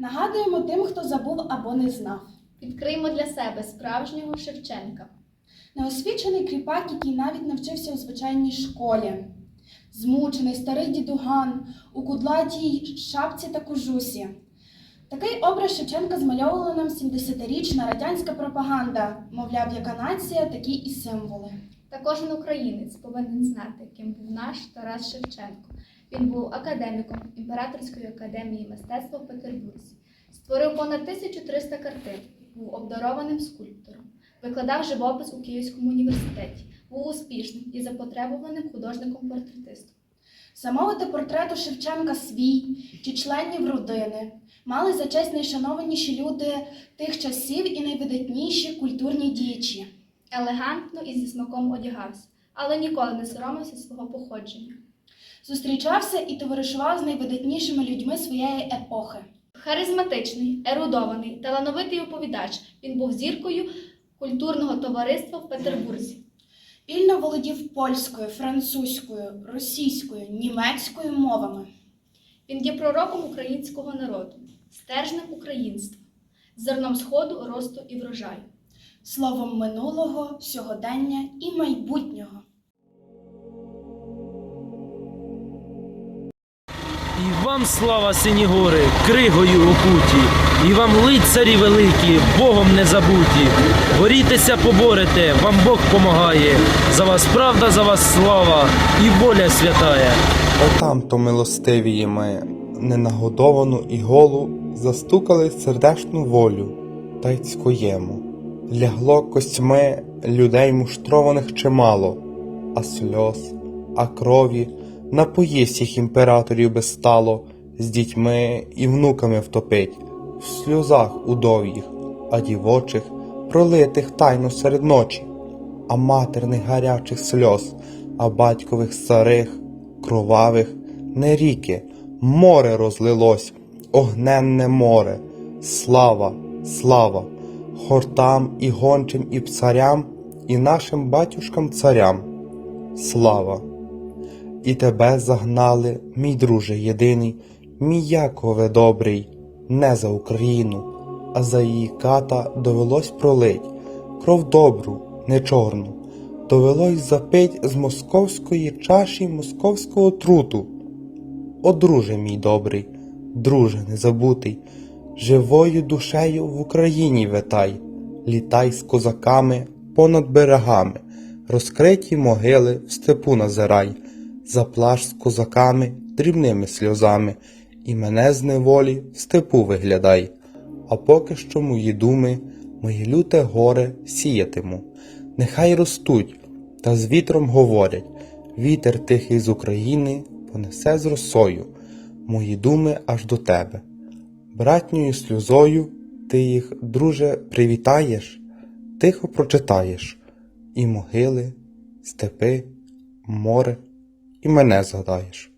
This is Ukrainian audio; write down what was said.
Нагадуємо тим, хто забув або не знав. Відкриємо для себе справжнього Шевченка. Неосвічений кріпак, який навіть навчився у звичайній школі. Змучений старий дідуган у кудлатій шапці та кожусі. Такий образ Шевченка змальовувала нам 70-річна радянська пропаганда. Мовляв, яка нація, такі і символи. Та кожен українець повинен знати, ким був наш Тарас Шевченко. Він був академіком Імператорської академії мистецтва в Петербурзі. Створив понад 1300 картин, був обдарованим скульптором, викладав живопис у Київському університеті, був успішним і запотребуваним художником-портретистом. Замовити портрету Шевченка свій чи членів родини мали за честь найшанованіші люди тих часів і найвидатніші культурні діячі. Елегантно і зі смаком одягався, але ніколи не соромився свого походження. Зустрічався і товаришував з найвидатнішими людьми своєї епохи. Харизматичний, ерудований, талановитий оповідач. Він був зіркою культурного товариства в Петербурзі. Вільно володів польською, французькою, російською, німецькою мовами. Він є пророком українського народу, стержнем українства, зерном сходу, росту і врожаю. Словом минулого, сьогодення і майбутнього. І вам слава сині гори, кригою окуті, і вам лицарі великі, Богом не забуті. Борітеся, поборете, вам Бог помагає. За вас правда, за вас слава і воля святая. Отам то милостивії ми, ненагодовану і голу, застукали сердешну волю, та й цькуємо. Лягло костьми людей муштрованих чимало, а сльоз, а крові напоїсть їх імператорів безстало, з дітьми і внуками втопить, в сльозах удов'їх, а дівочих, пролитих тайно серед ночі, а матерних гарячих сльоз, а батькових старих, кровавих, не ріки, море розлилось, огненне море, слава, слава, хортам і гончим і пцарям, і нашим батюшкам царям. Слава! І тебе загнали, мій друже єдиний, мій Якове добрий, не за Україну, а за її ката довелось пролить кров добру, не чорну, довелось запить з московської чаші московського труту. О, друже мій добрий, друже незабутий, живою душею в Україні витай, літай з козаками понад берегами, розкриті могили в степу назирай, заплаш з козаками дрібними сльозами, і мене з неволі в степу виглядай. А поки що мої думи, моє люте горе сіятиму. Нехай ростуть, та з вітром говорять, вітер тихий з України понесе з росою мої думи аж до тебе. Братньою сльозою ти їх, друже, привітаєш, тихо прочитаєш, і могили, степи, море, і мене згадаєш.